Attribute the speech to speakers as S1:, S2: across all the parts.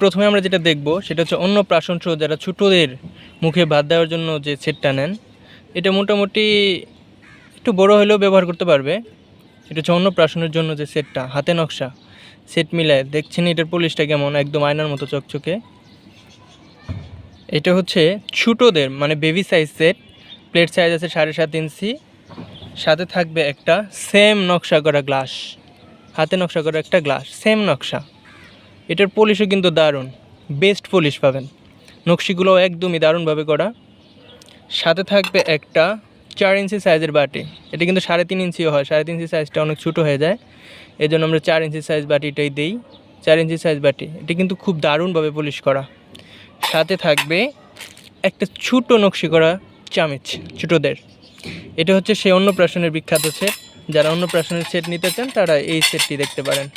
S1: প্রথমে আমরা যেটা দেখব, সেটা হচ্ছে অন্য প্রাশন সহ যারা ছোটোদের মুখে ভাত দেওয়ার জন্য যে সেটটা নেন, এটা মোটামুটি একটু বড় হলেও ব্যবহার করতে পারবে। এটা হচ্ছে অন্য প্রাশনের জন্য যে সেটটা, হাতে নকশা, সেট মিলায়। দেখছেন এটার পলিশটা কেমন, একদম আয়নার মতো চকচকে। এটা হচ্ছে ছোটোদের মানে baby size set plate size আছে সাড়ে সাত ইঞ্চি। সাথে থাকবে একটা সেম নকশা করা গ্লাস হাতে নকশা করা একটা গ্লাস সেম নকশা। এটার পলিশও কিন্তু দারুণ। বেস্ট পলিশ পাবেন। নকশিগুলো একদমই দারুণভাবে করা। সাথে থাকবে একটা চার ইঞ্চি সাইজের বাটি। এটা কিন্তু সাড়ে তিন ইঞ্চিও হয়। সাড়ে তিন ইঞ্চি সাইজটা অনেক ছোটো হয়ে যায়। এই জন্য আমরা চার ইঞ্চি সাইজ বাটিটাই দিই। চার ইঞ্চি সাইজ বাটি। এটা কিন্তু খুব দারুণভাবে পলিশ করা। সাথে থাকবে একটা ছোটো নকশি করা চামিচ, ছোটোদের। এটা হচ্ছে সে অন্য অন্নপ্রাশনের বিখ্যাত সেট যারা অন্য অন্নপ্রাশনের সেট নিতে চান, তারা এই সেটটি দেখতে পারেন।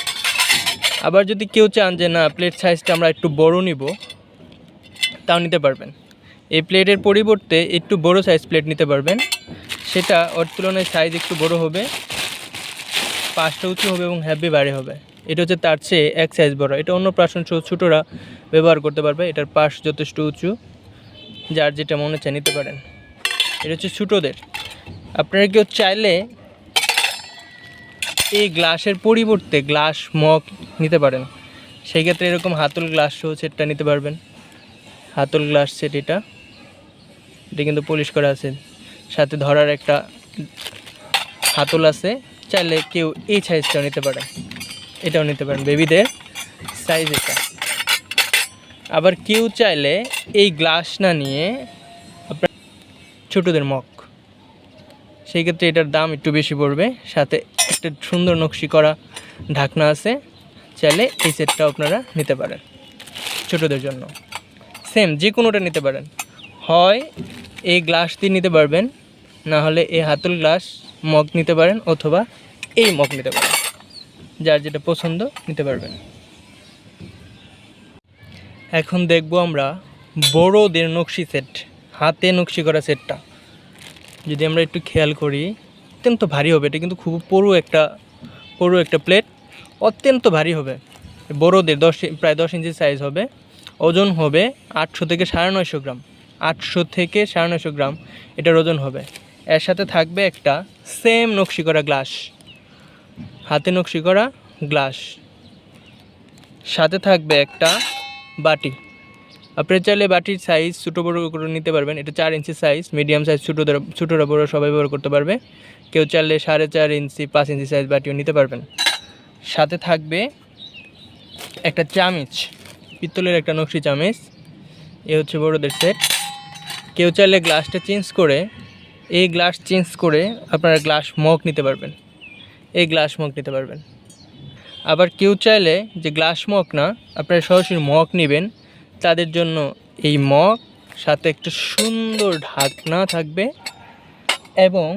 S1: আবার যদি কেউ চান যে, না প্লেট সাইজটা আমরা একটু বড় নিব, তাও নিতে পারবেন। এই প্লেটের পরিবর্তে একটু বড় সাইজ প্লেট নিতে পারবেন। সেটা ওর তুলনায় সাইজ একটু বড় হবে পাঁচটা উঁচু হবে এবং হ্যাপি বাড়ি হবে। এটা হচ্ছে তার চেয়ে এক সাইজ বড়। এটা অন্য প্রাশন সহ ছোটোরা ব্যবহার করতে পারবে। এটার পাশ যথেষ্ট উঁচু, যার যেটা মনে চায় নিতে পারেন। এটা হচ্ছে ছোটোদের। আপনারা কেউ চাইলে এই গ্লাসের পরিবর্তে গ্লাস মগ নিতে পারেন। সেই ক্ষেত্রে এরকম হাতল গ্লাস সহ সেটটা নিতে পারবেন। হাতল গ্লাস সেট এটা। এটা কিন্তু পলিশ করা আছে। সাথে ধরার একটা হাতল আছে। চাইলে কেউ এই সাইজটাও নিতে পারেন এটাও নিতে পারেন। বেবিদের সাইজ এটা। আবার কেউ চাইলে এই গ্লাস না নিয়ে আপনার ছোটোদের মগ সেই ক্ষেত্রে এটার দাম একটু বেশি পড়বে। সাথে একটা সুন্দর নকশি করা ঢাকনা আছে। চাইলে এই সেটটাও আপনারা নিতে পারেন ছোটোদের জন্য। সেম যে কোনোটা নিতে পারেন। হয় এই গ্লাস দিয়ে নিতে পারবেন না হলে এই হাতল গ্লাস মগ নিতে পারেন অথবা এই মগ নিতে পারেন। যার যেটা পছন্দ নিতে পারবেন। এখন দেখব আমরা বড়োদের নকশি সেট, হাতে নকশি করা সেটটা। যদি আমরা একটু খেয়াল করি, অত্যন্ত ভারী হবে। এটা কিন্তু খুব পুরো একটা পুরো একটা প্লেট অত্যন্ত ভারী হবে। বড়োদের দশ, প্রায় দশ ইঞ্চি সাইজ হবে। ওজন হবে আটশো থেকে সাড়ে নয়শো গ্রাম। আটশো থেকে সাড়ে নয়শো গ্রাম এটার ওজন হবে। এর সাথে থাকবে একটা সেম নকশি করা গ্লাস হাতে নকশি করা গ্লাস সাথে থাকবে একটা বাটি। আপনি চাইলে বাটির সাইজ ছোটো বড়ো করে নিতে পারবেন। এটা চার ইঞ্চি সাইজ মিডিয়াম সাইজ ছোটো ছোটোরা বড়ো সবাই ব্যবহার করতে পারবে। কেউ চাইলে সাড়ে চার ইঞ্চি পাঁচ ইঞ্চি সাইজ বাটিও নিতে পারবেন। সাথে থাকবে একটা চামিচ পিত্তলের একটা নকশি চামিচ। এ হচ্ছে বড়োদের সেট কেউ চাইলে গ্লাসটা চেঞ্জ করে, এই গ্লাস চেঞ্জ করে আপনারা গ্লাস মগ নিতে পারবেন। এই গ্লাস মগ নিতে পারবেন। আবার কেউ চাইলে যে গ্লাস মগ না, আপনারা সরাসরি মগ নেবেন। তাদের জন্য এই মগ সাথে একটা সুন্দর ঢাকনা থাকবে এবং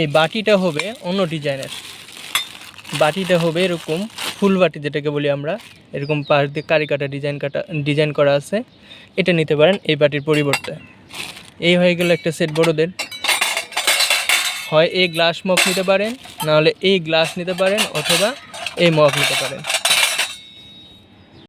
S1: এই বাটিটা হবে অন্য ডিজাইনের। বাটিটা হবে এরকম ফুল বাটি যেটাকে বলি আমরা। এরকম পাশ দিয়ে কারি কাটা ডিজাইন কাটা, ডিজাইন করা আছে। এটা নিতে পারেন এই বাটির পরিবর্তে। এই হয়ে গেল একটা সেট বড়োদের। হয় এই গ্লাস মগ নিতে পারেন, নাহলে এই গ্লাস নিতে পারেন অথবা এই মগ নিতে পারেন।